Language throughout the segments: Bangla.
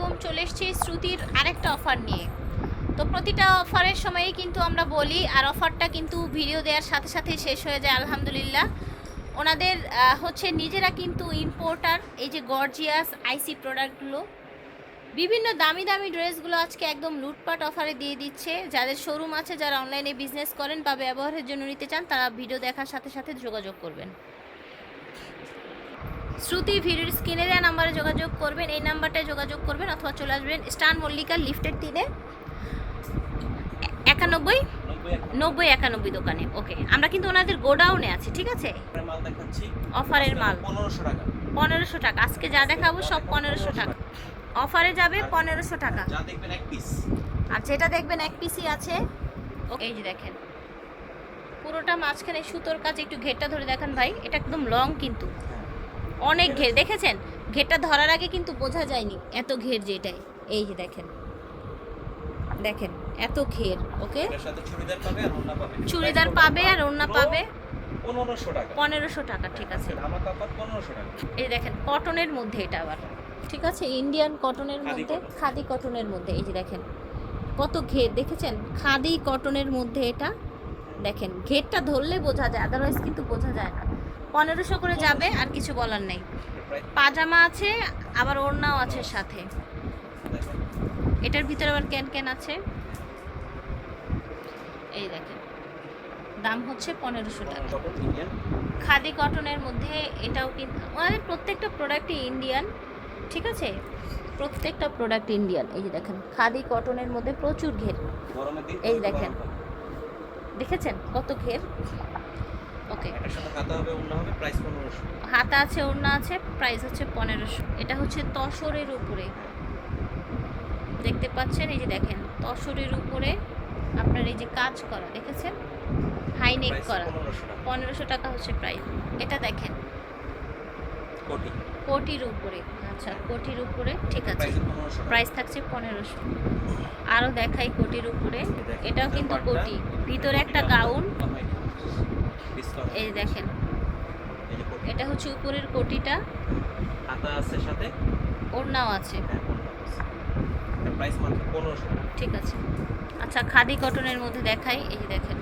আলাইকুম চলে এসেছি শ্রুতির আরেকটা অফার নিয়ে। তো প্রতিটা অফারের সময়ই কিন্তু আমরা বলি, আর অফারটা কিন্তু ভিডিও দেওয়ার সাথে সাথে শেষ হয়ে যায়, আলহামদুলিল্লাহ। ওনাদের হচ্ছে নিজেরা কিন্তু ইম্পোর্টার এই যে গর্জিয়াস আইসি প্রোডাক্টগুলো বিভিন্ন দামি দামি ড্রেসগুলো আজকে একদম লুটপাট অফারে দিয়ে দিচ্ছে। যাদের শোরুম আছে, যারা অনলাইনে বিজনেস করেন বা ব্যবহারের জন্য নিতে চান, তারা ভিডিও দেখার সাথে সাথে যোগাযোগ করবেন। শ্রুতি ভিডিওর স্ক্রিনে দেওয়া নাম্বারে যোগাযোগ করবেন এই নাম্বারটায় যোগাযোগ করবেন অথবা চলে আসবেন স্টান মল্লিকা লিফটের তিনে একানব্বই? নব্বই একানব্বই দোকানে ওকে। আমরা কিন্তু ওনাদের গোডাউনে আছি ঠিক আছে? অফারের মাল পনেরোশো টাকা। পনেরোশো টাকা। আজকে যা দেখাবো সব পনেরোশো টাকা। অফারে যাবে পনেরোশো টাকা। আর যেটা দেখবেন এক পিসি আছে এই যে দেখেন। পুরোটা মাঝখানে সুতোর কাছে একটু ঘেরটা ধরে দেখেন ভাই। এটা একদম লং কিন্তু। অনেক ঘের দেখেছেন? ঘেরটা ধরার আগে কিন্তু বোঝা যায়নি এত ঘের যে এটাই। এই যে দেখেন। দেখেন এত ঘের ওকে? চুড়িদার পাবে আর ওড়না পাবে। পনেরোশো টাকা। ঠিক আছে। এই দেখেন কটনের মধ্যে এটা আবার। ঠিক আছে? ইন্ডিয়ান কটনের মধ্যে খাদি কটনের মধ্যে এই যে দেখেন। কত ঘের দেখেছেন? খাদি কটনের মধ্যে এটা। দেখেন ঘেরটা ধরলে বোঝা যায় আদারওয়াইজ কিন্তু বোঝা যায় না। পনেরোশো করে যাবে, আর কিছু বলার নেই। পাজামা আছে, আবার ওড়নাও আছে সাথে। এটার ভিতরে আবার ক্যান ক্যান আছে। এই দেখেন, দাম হচ্ছে পনেরোশো টাকা। খাদি কটনের মধ্যে এটাও কিন্তু আমাদের প্রত্যেকটা প্রোডাক্টই ইন্ডিয়ান ঠিক আছে? প্রত্যেকটা প্রোডাক্ট ইন্ডিয়ান এই যে দেখেন, খাদি কটনের মধ্যে প্রচুর ঘের। এই দেখেন। দেখেছেন কত ঘের? ওকে। এটার সাথে খাতা হবে ওন্না হবে প্রাইস পনেরোশো। হাতা আছে ওড়না আছে প্রাইস হচ্ছে পনেরোশো। এটা হচ্ছে তসরের উপরে। দেখতে পাচ্ছেন এই যে দেখেন তসরের উপরে আপনার এই যে কাজ করা দেখেছেন? হাই নেক করা। পনেরোশো টাকা। হচ্ছে প্রাইস এটা দেখেন। কোটি। কোটির উপরে। আচ্ছা কোটির উপরে ঠিক আছে। প্রাইস থাকছে পনেরোশো। আরও দেখাই কোটির উপরে। এটাও কিন্তু কোটি। ভিতরে একটা গাউন এই দেখেন। এটা হচ্ছে উপরের কোটিটা। খাতা আছে সাথে? ওড়নাও আছে। হ্যাঁ প্রাইস মাত্র টাকা। ঠিক আছে। আচ্ছা খাদি কটনের মধ্যে দেখাই। এই দেখেন।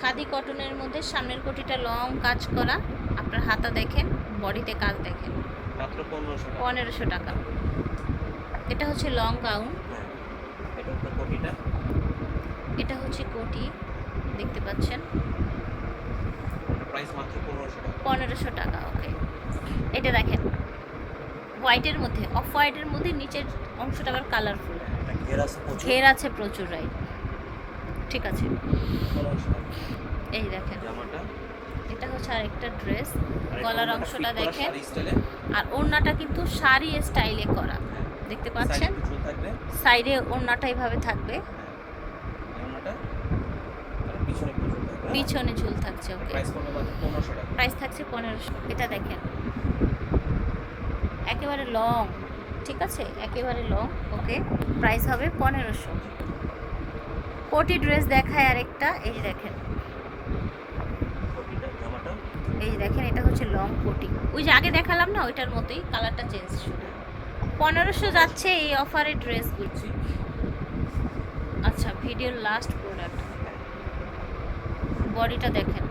খাদি কটনের মধ্যে সামনের কোটিটা লং কাজ করা। আপনার হাতা দেখেন বডিতে কাজ দেখেন। মাত্র পনেরোশো টাকা। পনেরোশো টাকা। এটা হচ্ছে লং গাউন হ্যাঁ এটা হচ্ছে কোটি। দেখতে পাচ্ছেন প্রাইস মাত্র পনেরোশো টাকা ওকে এটা দেখেন হোয়াইটের মধ্যে অফ হোয়াইটের মধ্যে নিচের অংশটা আবার কালারফুল ঘেরা আছে প্রচুর। রাইট ঠিক আছে। এই দেখেন। এটা হচ্ছে আরেকটা ড্রেস গলার অংশটা দেখেন। আর ওড়নাটা কিন্তু শাড়ি স্টাইলে করা। হ্যাঁ। দেখতে পাচ্ছেন? সাইডে ওড়নাটা এইভাবে থাকবে হ্যাঁ এই ওন্নাটা আর পিছনে একটু ঝুল থাকবে পিছনে ঝুল থাকছে ওকে। প্রাইস থাকছে পনেরোশো। এটা দেখেন। একেবারে লং ঠিক আছে? একেবারে লং ওকে। প্রাইস হবে পনেরোশো। কোটি ড্রেস দেখায় আরেকটা এই দেখেন। এই যে দেখেন এটা হচ্ছে লং কোটি। ওই যে আগে দেখালাম না ওইটার মতোই কালারটা চেঞ্জ শুধু পনেরোশো যাচ্ছে এই অফারের ড্রেসগুলো বুঝছি। আচ্ছা ভিডিওর লাস্ট প্রোডাক্ট বডিটা দেখেন।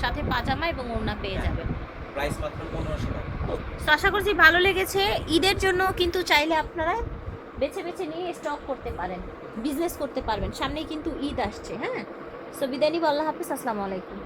সাথে পাজামা এবং ওড়না পেয়ে যাবেন। প্রাইস মাত্র 1500 টাকা। তো আশা করছি ভালো লেগেছে। ঈদের জন্য কিন্তু চাইলে আপনারা বেছে বেছে নিয়ে স্টক করতে পারেন বিজনেস করতে পারবেন। সামনেই কিন্তু ঈদ আসছে হ্যাঁ? সো বিদায় নিব আল্লাহ হাফিজ আসসালামু আলাইকুম।